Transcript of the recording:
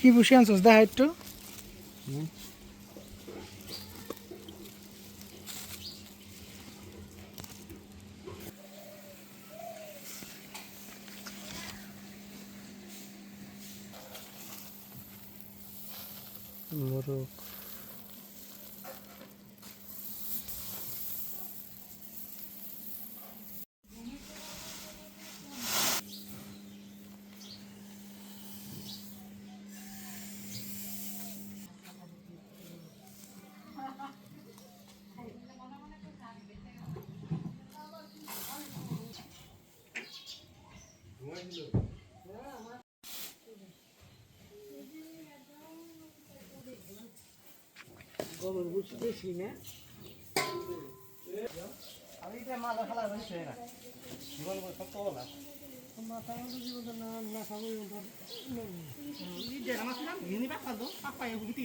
কি বসে আনছস দেখা একটু Морок. Thank you. গরম বুঝতে বেশি না আমি এটা মাল খালা হইছে না জীবন তো না মাথা জীবন না না খাব আমার পাপা দো পাপা এ গুটি